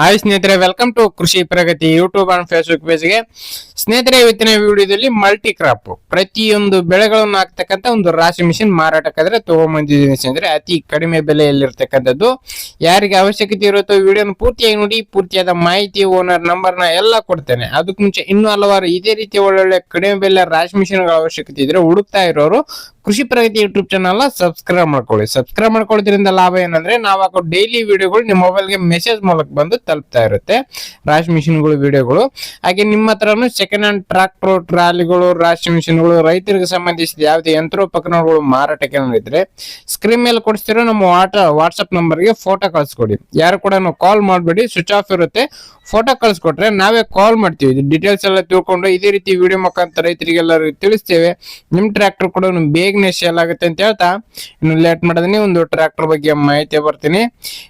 Hi ಸ್ನೇಹಿತರೆ welcome to Krishi Pragati YouTube and Facebook ಪೇಜ್ಗೆ ಸ್ನೇಹಿತರೆ, ಇವತ್ತಿನ ವಿಡಿಯೋದಲ್ಲಿ ಮಲ್ಟಿ ಕ್ರಾಪ್ ಪ್ರತಿಯೊಂದು ಬೆಳೆಗಳನ್ನು ಹಾಕ್ತಕ್ಕಂಥ ಒಂದು ರಾಶಿ ಮಿಷಿನ್ ಮಾರಾಟಕ್ಕಾದ್ರೆ ತಗೊಂಬಂದಿದ್ದೀನಿ ಸ್ನೇಹಿತರೆ. ಅತಿ ಕಡಿಮೆ ಬೆಲೆಯಲ್ಲಿರ್ತಕ್ಕಂಥದ್ದು. ಯಾರಿಗೆ ಅವಶ್ಯಕತೆ ಇರುತ್ತೋ ವಿಡಿಯೋನ ಪೂರ್ತಿಯಾಗಿ ನೋಡಿ, ಪೂರ್ತಿಯಾದ ಮಾಹಿತಿ ಓನರ್ ನಂಬರ್ನ ಎಲ್ಲ ಕೊಡ್ತೇನೆ. ಅದಕ್ಕೆ ಮುಂಚೆ ಇನ್ನೂ ಹಲವಾರು ಇದೇ ರೀತಿ ಒಳ್ಳೊಳ್ಳೆ ಕಡಿಮೆ ಬೆಲೆ ರಾಶಿ ಮಿಷಿನ್ಗಳ ಅವಶ್ಯಕತೆ ಇದ್ರೆ ಹುಡುಕ್ತಾ ಇರೋರು Krishi Pragati YouTube channel subscribe ಮಾಡ್ಕೊಳ್ಳಿ. ಸಬ್ಸ್ಕ್ರೈಬ್ ಮಾಡ್ಕೊಳ್ಳೋದ್ರಿಂದ ಲಾಭ ಏನಂದ್ರೆ ನಾವು ಹಾಕೋ ಡೈಲಿ ವಿಡಿಯೋಗಳು ನಿಮ್ಮ ಮೊಬೈಲ್ಗೆ ಮೆಸೇಜ್ ಮೂಲಕ ಬಂದು ತಲುಪ್ತಾ ಇರುತ್ತೆ. ರಾಶಿ ಮಿಷಿನ್ಗಳು ವಿಡಿಯೋಗಳು ಹಾಗೆ ನಿಮ್ಮ ಹತ್ರನು ಸೆಕೆಂಡ್ ಹ್ಯಾಂಡ್ ಟ್ರಾಕ್ಟರ್ ಟ್ರಾಲಿಗಳು ರಾಶಿ ಮಿಷಿನ್ಗಳು ರೈತರಿಗೆ ಸಂಬಂಧಿಸಿದ ಯಾವುದೇ ಯಂತ್ರೋಪಕರಣಗಳು ಮಾರಾಟಕ್ಕೆ ಇದ್ರೆ ಸ್ಕ್ರೀನ್ ಮೇಲೆ ಕೊಡಿಸ್ತಿರೋ ನಮ್ಮ ವಾಟ ವಾಟ್ಸಪ್ ನಂಬರ್ಗೆ ಫೋಟೋ ಕಳಿಸ್ಕೊಡಿ. ಯಾರು ಕೂಡ ಕಾಲ್ ಮಾಡಬೇಡಿ ಸ್ವಿಚ್ ಆಫ್ ಇರುತ್ತೆ. ಫೋಟೋ ಕಳಿಸ್ಕೊಟ್ರೆ ನಾವೇ ಕಾಲ್ ಮಾಡ್ತೀವಿ. ಡೀಟೇಲ್ಸ್ ಎಲ್ಲ ತಿಳ್ಕೊಂಡು ಇದೇ ರೀತಿ ವಿಡಿಯೋ ಮುಖಾಂತರ ರೈತರಿಗೆಲ್ಲರಿಗೂ ತಿಳಿಸ್ತೇವೆ. ನಿಮ್ಮ ಟ್ರ್ಯಾಕ್ಟರ್ ಕೂಡ ಬೇಗನೆ ಸೇಲ್ ಆಗುತ್ತೆ ಅಂತ ಹೇಳ್ತಾ. ಇನ್ನು ಲೇಟ್ ಮಾಡಿದೀನಿ ಒಂದು ಟ್ರ್ಯಾಕ್ಟರ್ ಬಗ್ಗೆ ಮಾಹಿತಿ ಬರ್ತೀನಿ.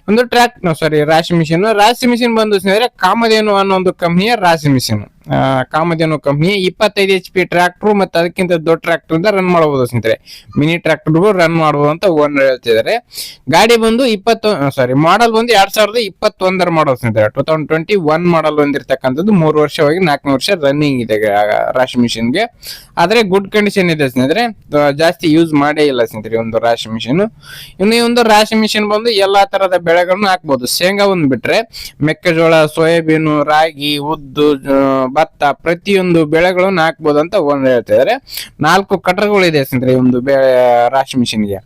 ಒಂದು ಟ್ರ್ಯಾಕ್ ಸಾರಿ ರಾಶಿ ಮಿಷಿನ್ ರಾಶಿ ಮಿಷಿನ್ ಬಂದು ಕಾಮಧೇನು ಅನ್ನೋ ಒಂದು ಕಂಪ್ನಿಯ ರಾಶಿ ಮಿಷಿನ್ ಕಾಮಧೇನು ಕಂಪ್ನಿ ಇಪ್ಪತ್ತೈದು ಎಚ್ ಪಿ ಟ್ರ್ಯಾಕ್ಟರ್ ಮತ್ತೆ ಅದಕ್ಕಿಂತ ದೊಡ್ಡ ಟ್ರ್ಯಾಕ್ಟರ್ ಇಂದ ರನ್ ಮಾಡಬಹುದು ಸ್ನೇಹಿತರೆ. ಮಿನಿ ಟ್ರ್ಯಾಕ್ಟರ್ಗೂ ರನ್ ಮಾಡಬಹುದು ಅಂತ ಓನರ್ ಹೇಳ್ತಿದ್ದಾರೆ. ಗಾಡಿ ಬಂದು ಇಪ್ಪತ್ತು ಸಾರಿ ಮಾಡಲ್ ಬಂದು ಎರಡ್ ಸಾವಿರದ ಇಪ್ಪತ್ತೊಂದರ ಮಾಡಲ್ ಸ್ನೇಹಿತರೆ. Two thousand twenty one model ಬಂದಿರತಕ್ಕಂಥದ್ದು ಮೂರು ವರ್ಷವಾಗಿ ನಾಲ್ಕನೇ ವರ್ಷ ರನ್ನಿಂಗ್ ಇದೆ ರಾಶಿ ರಾಶಿ ಮಿಷಿನ್ಗೆ ಆದ್ರೆ ಗುಡ್ ಕಂಡೀಷನ್ ಇದೆ ಸ್ನೇಹಿತರೆ. ಜಾಸ್ತಿ ಯೂಸ್ ಮಾಡೇ ಇಲ್ಲ ಸ್ನೇಹಿತರೆ ಒಂದು ರಾಶಿ ಮಿಷಿನ್ ಇನ್ನು ಈ ಒಂದು ರಾಶಿ ಮಿಷಿನ್ ಬಂದು ಎಲ್ಲಾ ತರದ ಬೆಳೆಗಳನ್ನು ಹಾಕ್ಬಹುದು ಶೇಂಗಾ ಒಂದು ಬಿಟ್ರೆ ಮೆಕ್ಕೆಜೋಳ, ಸೋಯಾಬೀನು, ರಾಗಿ, ಉದ್ದು ಭತ್ತ ಪ್ರತಿಯೊಂದು ಬೆಳೆಗಳನ್ನು ಹಾಕ್ಬೋದು ಅಂತ ಒಂದು ಹೇಳ್ತಿದ್ದಾರೆ ನಾಲ್ಕು ಕಟ್ರಗಳು ಇದೆ ಸ್ನೇಹಿತರೆ ಒಂದು ಬೆಳೆ ರಾಶಿ ಮಿಷಿನ್ಗೆ.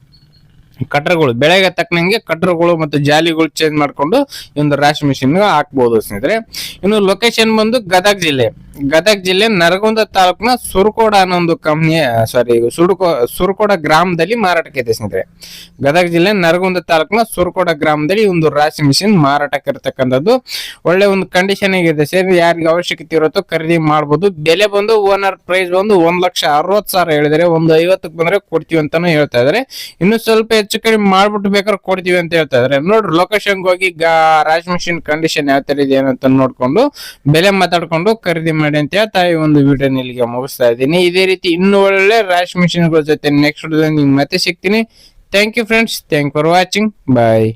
ಕಟ್ರಗಳು, ಬೆಳೆಗೆ ತಕ್ಕನಂಗೆ ಕಟ್ರಗಳು ಮತ್ತು ಜಾಲಿಗಳು ಚೇಂಜ್ ಮಾಡ್ಕೊಂಡು ಈ ಒಂದು ರಾಶಿ ಮಿಷಿನ್ಗೆ ಹಾಕ್ಬೋದು ಸ್ನೇಹಿತರೆ. ಇನ್ನು ಲೊಕೇಶನ್ ಬಂದು ಗದಗ ಜಿಲ್ಲೆ. ಗದಗ ಜಿಲ್ಲೆ ನರಗುಂದ ತಾಲೂಕಿನ ಸುರಕೋಡ ಅನ್ನೋ ಒಂದು ಕಂಪ್ನಿಯ ಸಾರಿ ಸುಡುಕೋ ಸುರಕೋಡ ಗ್ರಾಮದಲ್ಲಿ ಮಾರಾಟಕ್ಕೆ ಇದೆ ಸ್ನೇಹಿತರೆ. ಗದಗ ಜಿಲ್ಲೆ ನರಗುಂದ ತಾಲೂಕಿನ ಸುರಕೋಡ ಗ್ರಾಮದಲ್ಲಿ ಒಂದು ರಾಶಿ ಮಿಷಿನ್ ಮಾರಾಟಕ್ಕೆ ಇರತಕ್ಕಂಥದ್ದು. ಒಳ್ಳೆ ಒಂದು ಕಂಡೀಷನ್ ಇದೆ ಸೇರಿ ಯಾರಿಗೆ ಅವಶ್ಯಕತೆ ಇರುತ್ತೋ ಖರೀದಿ ಮಾಡಬಹುದು ಬೆಲೆ ಬಂದು ಓನರ್ ಪ್ರೈಸ್ ಬಂದು ಒಂದ್ ಲಕ್ಷ ಅರವತ್ತು ಸಾವಿರ ಹೇಳಿದರೆ ಒಂದು ಐವತ್ತಕ್ಕೆ ಬಂದ್ರೆ ಕೊಡ್ತೀವಿ ಅಂತಾನು ಹೇಳ್ತಾ ಇದಾರೆ ಇನ್ನು ಸ್ವಲ್ಪ ಹೆಚ್ಚು ಕಡಿಮೆ ಮಾಡ್ಬಿಟ್ಟು ಬೇಕಾದ್ರೆ ಕೊಡ್ತೀವಿ ಅಂತ ಹೇಳ್ತಾ ಇದಾರೆ ನೋಡ್ರಿ ಲೊಕೇಶನ್ ಹೋಗಿ ರಾಶ್ ಮಿಷಿನ್ ಕಂಡೀಷನ್ ಯಾವ ತರ ಇದೆ ಅಂತ ನೋಡ್ಕೊಂಡು, ಬೆಲೆ ಮಾತಾಡ್ಕೊಂಡು ಖರೀದಿ ಮಾಡಿ ಅಂತ ಹೇಳ್ತಾ ಈ ಒಂದು ವಿಡಿಯೋ ಇಲ್ಲಿಗೆ ಮುಗಿಸ್ತಾ ಇದ್ದೀನಿ. ಇದೇ ರೀತಿ ಇನ್ನೂ ಒಳ್ಳೆ ರಾಶ್ ಮಿಷಿನ್ಗಳ ಜೊತೆ ನೆಕ್ಸ್ಟ್ ನಿಮ್ಗೆ ಮತ್ತೆ ಸಿಗ್ತೀನಿ. Thank you friends thank for watching bye